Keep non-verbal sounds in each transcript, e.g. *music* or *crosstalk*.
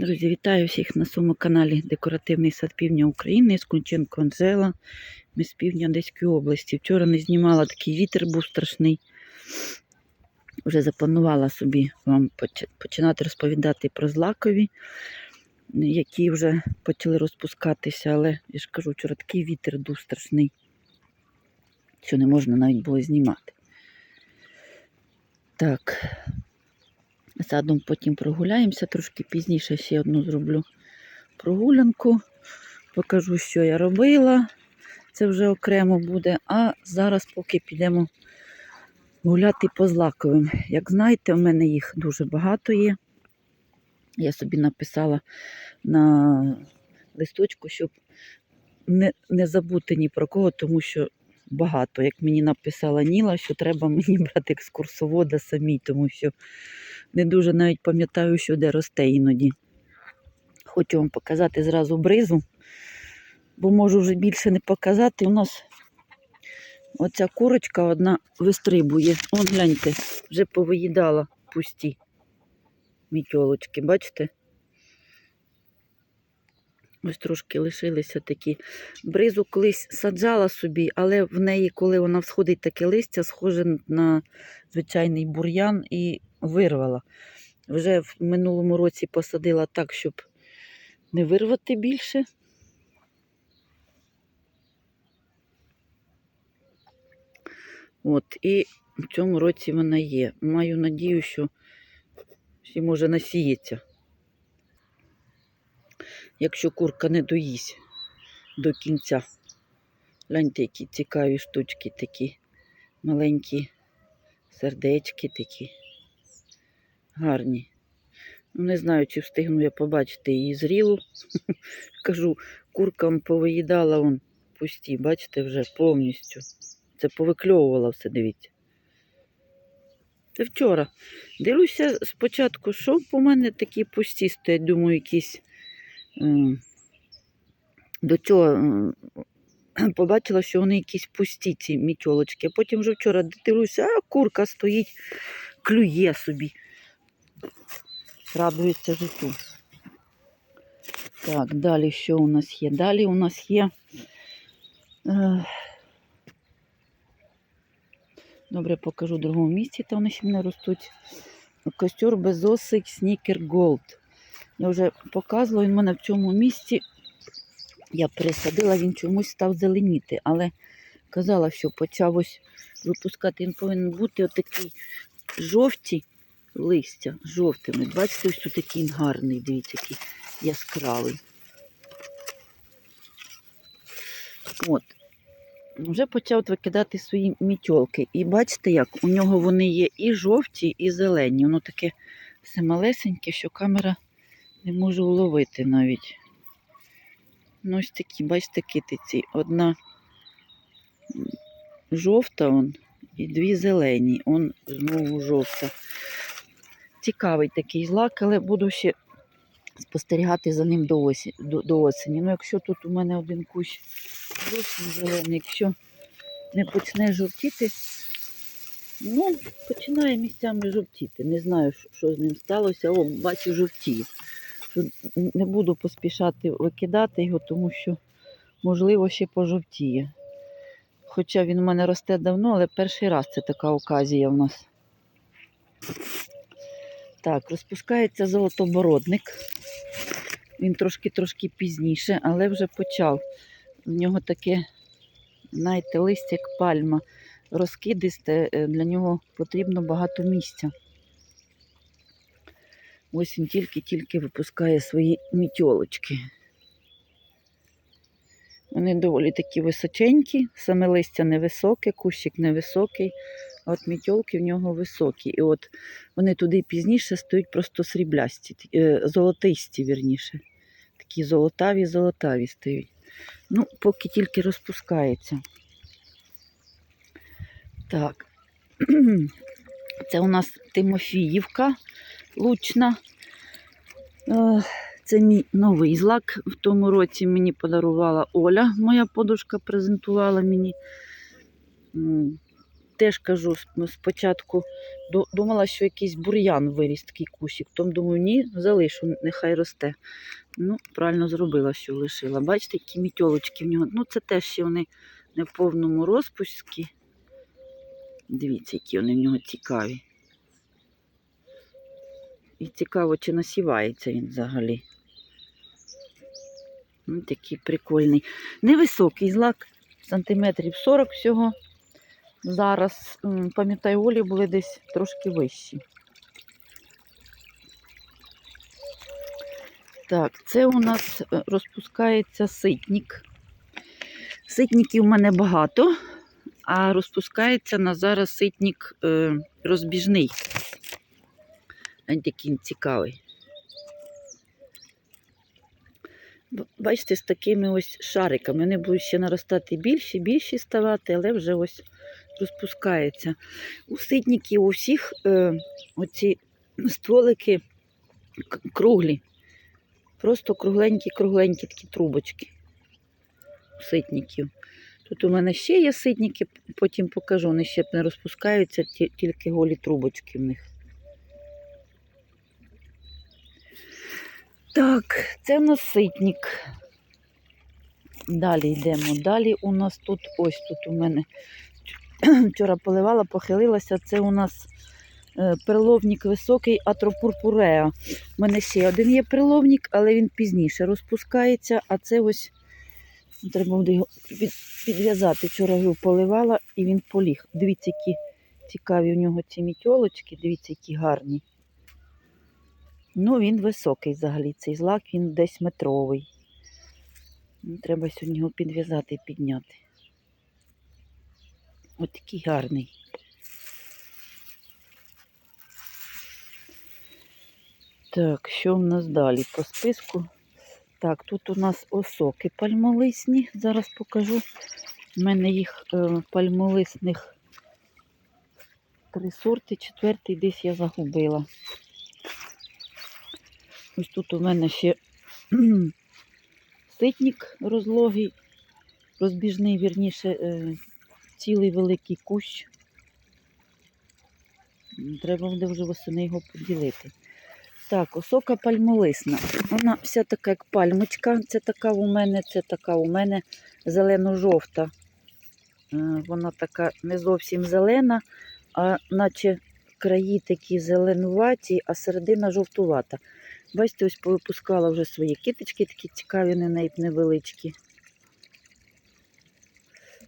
Друзі, вітаю всіх на своєму каналі Декоративний сад Півдня України з Кунченко Анжела. Ми з півдня Одеської області. Вчора не знімала, такий вітер був страшний. Вже запланувала собі вам починати розповідати про злакові, які вже почали розпускатися, але я ж кажу, вчора такий вітер був страшний, що не можна навіть було знімати. Так, Садом потім прогуляємося, трошки пізніше ще одну зроблю прогулянку. Покажу, що я робила. Це вже окремо буде. А зараз поки підемо гуляти по злаковим. Як знаєте, у мене їх дуже багато є. Я собі написала на листочку, щоб не, не забути ні про кого, тому що багато. Як мені написала Ніла, що треба мені *laughs* брати екскурсовода самій, тому що не дуже навіть пам'ятаю, що де росте іноді. Хочу вам показати зразу бризу, бо можу вже більше не показати. У нас оця курочка одна вистрибує. Он гляньте, вже повиїдала пусті мітьолочки, бачите? Ось трошки лишилися такі. Бризу колись саджала собі, але в неї, коли вона всходить таке листя, схоже на звичайний бур'ян і вирвала. Вже в минулому році посадила так, щоб не вирвати більше. От, і в цьому році вона є. Маю надію, що ще може насіється. Якщо курка не доїсть до кінця. Гляньте, які цікаві штучки такі. Маленькі сердечки такі. Гарні. Ну, Не знаю, чи встигну я побачити її зрілу. *laughs* Кажу, куркам повиїдала он пусті, бачите, вже повністю. Це повикльовувала все, дивіться. Це вчора. Дивлюся спочатку, що по мене такі пусті стоять, думаю, якісь. До цього *clears throat* побачила, що вони якісь пусті, ці мітьолочки. А потім вже вчора дивлюся, а курка стоїть, клює собі. Радується життю. Так, далі що у нас є? Далі у нас є. Е, Добре, покажу в другому місці, там вони ще мене ростуть. Костюр безосик Снікер Голд. Я вже показувала, він мене в цьому місці. Я пересадила, він чомусь став зеленіти, але казала, що почав ось випускати. Він повинен бути отакий жовті листя жовтими. Бачите, ось тут такий гарний, дивіться, який яскравий. От. Вже почав викидати свої мітьолки. І бачите, як у нього вони є і жовті, і зелені. Воно таке все малесеньке, що камера не може уловити навіть. Ну, ось такі, бачите, китиці. Одна жовта он, і дві зелені. Он знову жовта. Цікавий такий злак, але буду ще спостерігати за ним до, осі, до, до осені. Ну, якщо тут у мене один кущ зовсім зелений, якщо не почне жовтіти, ну, починає місцями жовтіти. Не знаю, що з ним сталося. О, бачу, жовтіє. Що Не буду поспішати викидати його, тому що, можливо, ще пожовтіє. Хоча він у мене росте давно, але перший раз це така оказія в нас. Так, розпускається золотобородник. Він трошки-трошки пізніше, але вже почав. В нього таке, знаєте, листя як пальма. Розкидисте, е, для нього потрібно багато місця. Ось він тільки-тільки випускає свої мітьолочки. Вони доволі такі височенькі, саме листя невисоке, кущик невисокий, а от мітьолки в нього високі. І от вони туди пізніше стають просто сріблясті, е, золотисті, вірніше. Такі золотаві-золотаві стають. Ну, поки тільки розпускається. Так. *clears throat* Це у нас Тимофіївка лучна. Е, Це мій новий злак. В тому році мені подарувала Оля, моя подушка презентувала мені. Теж кажу, спочатку думала, що якийсь бур'ян виріс такий кущик. Потім думаю, ні, залишу, нехай росте. Ну, правильно зробила, що лишила. Бачите, які мітьолочки в нього. Ну, це теж ще вони не в повному розпуску. Дивіться, які вони в нього цікаві. І цікаво, чи насівається він взагалі. Ну, такий прикольний. Невисокий злак, сантиметрів 40 всього. Зараз, пам'ятаю, Олі були десь трошки вищі. Так, це у нас е, розпускається ситник. Ситників у мене багато, а розпускається на зараз ситник е, розбіжний. Він такий цікавий. Бачите, з такими ось шариками. Вони будуть ще наростати більші, більші ставати, але вже ось розпускається. У ситників у всіх е, оці стволики круглі. Просто кругленькі-кругленькі такі трубочки у ситників. Тут у мене ще є ситники, потім покажу, вони ще не розпускаються, тільки голі трубочки в них. Так, це в нас ситник. Далі йдемо. Далі у нас тут ось тут у мене *clears throat* вчора поливала, похилилася. Це у нас е, перловник високий атропурпуреа. У мене ще один є перловник, але він пізніше розпускається, а це ось треба буде його підв'язати. Вчора його поливала і він поліг. Дивіться, які цікаві у нього ці мітьолочки, дивіться, які гарні. Ну, він високий взагалі, цей злак, він десь метровий. Ну, Треба сьогодні його підв'язати і підняти. Ось такий гарний. Так, що в нас далі по списку? Так, тут у нас осоки пальмолисні. Зараз покажу. У мене їх е, пальмолисних три сорти, четвертий десь я загубила. Ось тут у мене ще *clears throat* ситник розлогий, розбіжний, вірніше, е, цілий великий кущ. Треба буде вже восени його поділити. Так, осока пальмолисна. Вона вся така, як пальмочка. Це така у мене, це така у мене зелено-жовта. Е, Вона така не зовсім зелена, а наче краї такі зеленуваті, а середина жовтувата. Бачите, ось повипускала вже свої китички, такі цікаві, не навіть невеличкі.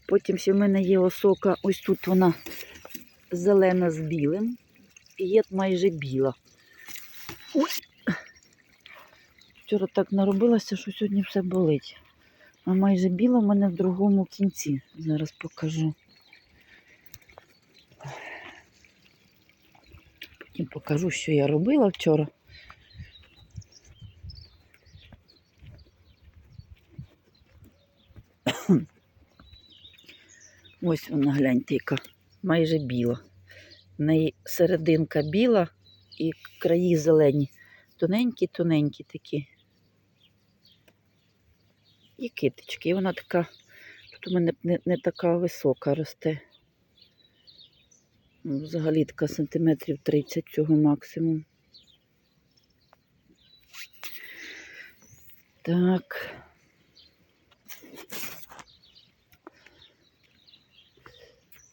Потім ще в мене є осока, ось тут вона зелена з білим. І є майже біла. Ой. Вчора так наробилася, що сьогодні все болить. А майже біла в мене в другому кінці. Зараз покажу. Потім покажу, що я робила вчора. Ось вона, гляньте, яка майже біла. В неї серединка біла і краї зелені. Тоненькі-тоненькі такі. І китички. І вона така, тут у мене не, не така висока росте. Ну, Взагалі така сантиметрів 30 цього максимум. Так.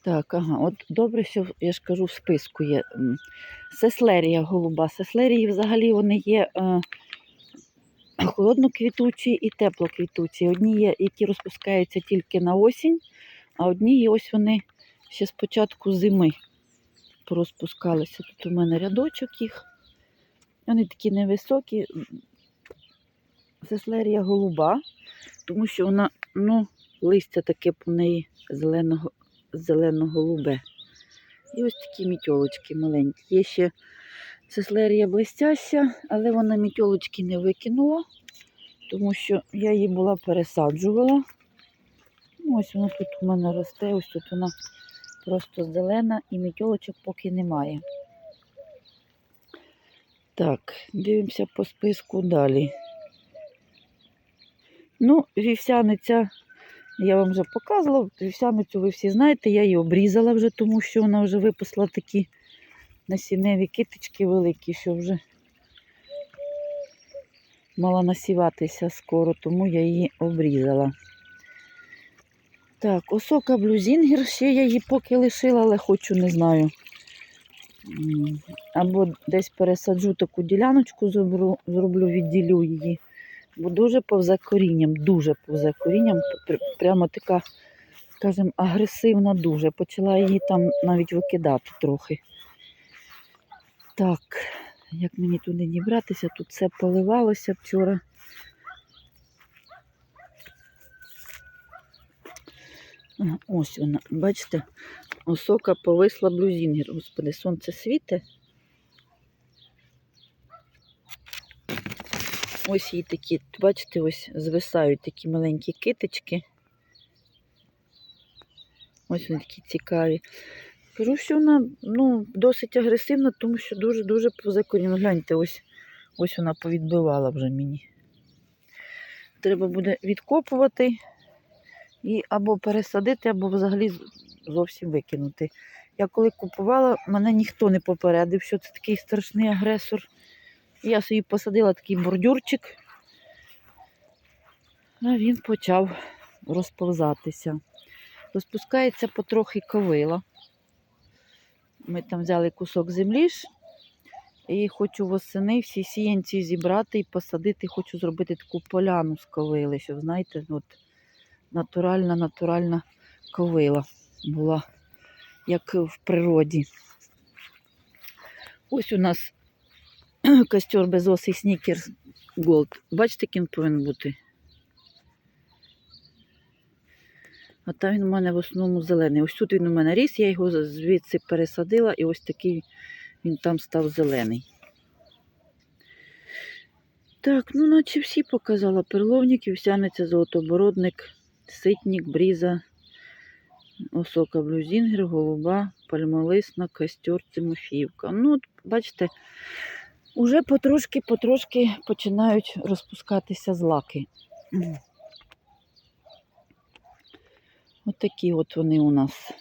Так, ага, от добре, що я ж кажу, в списку є. Сеслерія голуба. Сеслерії взагалі вони є е, холодноквітучі і теплоквітучі. Одні є, які розпускаються тільки на осінь, а одні є ось вони ще з початку зими порозпускалися. Тут у мене рядочок їх. Вони такі невисокі. Сеслерія голуба, тому що вона, ну, листя таке по неї зеленого, зелено-голубе. І ось такі мітьолочки маленькі. Є ще сеслерія блестяща, але вона мітьолочки не викинула, тому що я її була пересаджувала. Ну, ось вона тут у мене росте, ось тут вона просто зелена і мітьолочок поки немає. Так, дивимося по списку далі. Ну, вівсяниця Я вам вже показувала, вівсяницю ви всі знаєте, я її обрізала вже, тому що вона вже випусла такі насінневі китички великі, що вже мала насіватися скоро, тому я її обрізала. Так, осока блюзінгер, ще я її поки лишила, але хочу, не знаю. Або десь пересаджу таку діляночку, зроблю відділю її. Бо дуже повзе корінням, дуже повзе корінням. Прямо така, скажімо, агресивна дуже. Почала її там навіть викидати трохи. Так, як мені туди дібратися, тут все поливалося вчора. Ось вона, бачите, осока повисла блюзінгер. Господи, сонце світе. Ось її такі, бачите, ось звисають такі маленькі китички. Ось вони такі цікаві. Кажу, що вона ну, досить агресивна, тому що дуже-дуже позакорінна. Гляньте, ось, ось вона повідбивала вже мені. Треба буде відкопувати і або пересадити, або взагалі зовсім викинути. Я коли купувала, мене ніхто не попередив, що це такий страшний агресор. Я собі посадила такий бордюрчик, а він почав розповзатися. Розпускається потрохи ковила. Ми там взяли кусок землі і хочу восени всі сіянці зібрати і посадити. Хочу зробити таку поляну з ковили, щоб, знаєте, от натуральна, натуральна ковила була, як в природі. Ось у нас *clears throat* костер безосий снікер Голд. Бачите, яким повинен бути? А там він у мене в основному зелений. Ось тут він у мене ріс, я його звідси пересадила, і ось такий він там став зелений. Так, ну наче всі показала. Перловник, вівсяниця, золотобородник, ситник, бріза, осока блюзінгер, голуба, пальмолисна, костер, Тимофіївка. Ну, от, бачите, уже потрошки-потрошки починають розпускатися злаки. От такі от вони у нас.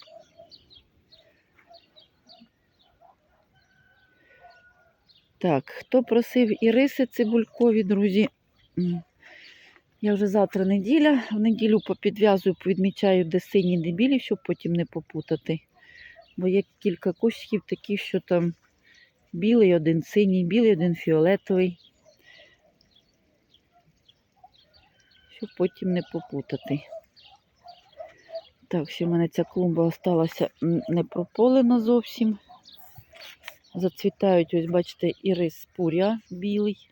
Так, хто просив іриси цибулькові, друзі? Я вже завтра неділя. В неділю попідв'язую, повідмічаю, де сині, де білі, щоб потім не попутати. Бо є кілька кущиків такі, що там білий, один синій, білий, один фіолетовий. Щоб потім не попутати. Так, ще в мене ця клумба осталася не прополена зовсім. Зацвітають, ось бачите, ірис пуря білий.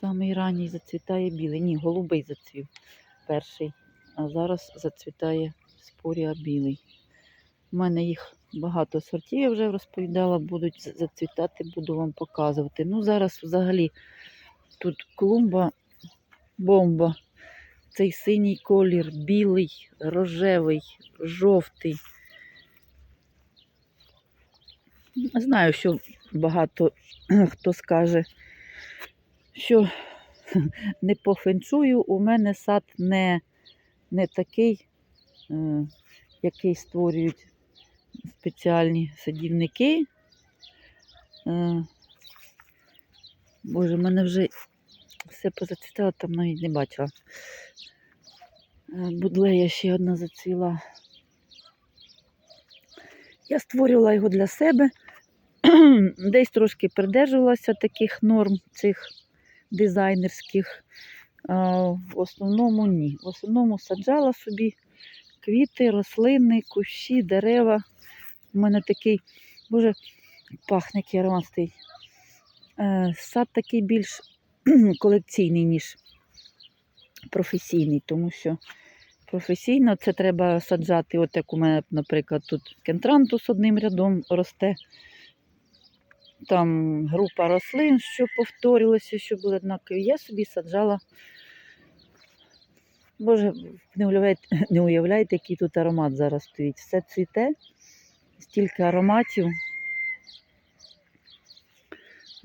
Самий ранній зацвітає білий. Ні, голубий зацвів перший. А зараз зацвітає споря білий. У мене їх багато сортів, я вже розповідала, будуть зацвітати, буду вам показувати. Ну, зараз взагалі тут клумба, бомба. Цей синій колір, білий, рожевий, жовтий. Знаю, що багато *clears throat* хто скаже, що *laughs* не по фенчую, у мене сад не, не такий, е, який створюють спеціальні садівники. Е, Боже, в мене вже все позацвітало, там навіть не бачила. Е, Будлея ще одна зацвіла. Я створювала його для себе. *clears throat* Десь трошки придержувалася таких норм цих дизайнерських. В основному ні. В основному саджала собі квіти, рослини, кущі, дерева. У мене такий, боже, пахне який аромат стоїть. Е, Сад такий більш *clears throat* колекційний, ніж професійний, тому що професійно це треба саджати. От як у мене, наприклад, тут кентрантус одним рядом росте. Там група рослин, що повторювалося, що були однакові. Я собі саджала. Боже, не уявляєте, *clears throat* не уявляєте, який тут аромат зараз стоїть. Все цвіте, стільки ароматів.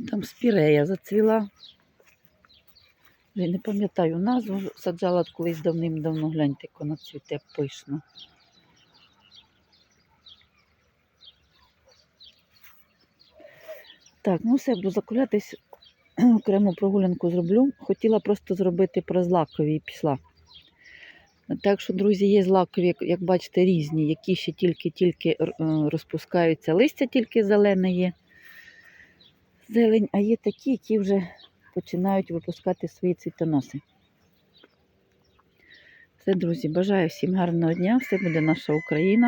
Там спірея зацвіла. Вже не пам'ятаю назву, саджала колись давним-давно, гляньте, як вона цвіте пишно. Так, ну все, буду закулятись, окрему прогулянку зроблю. Хотіла просто зробити про злакові і пішла. Так що, друзі, є злакові, як, бачите, різні, які ще тільки-тільки е, розпускаються. Листя тільки зелене є. Зелень, а є такі, які вже починають випускати свої цвітоноси. Все, друзі, бажаю всім гарного дня. Все буде наша Україна.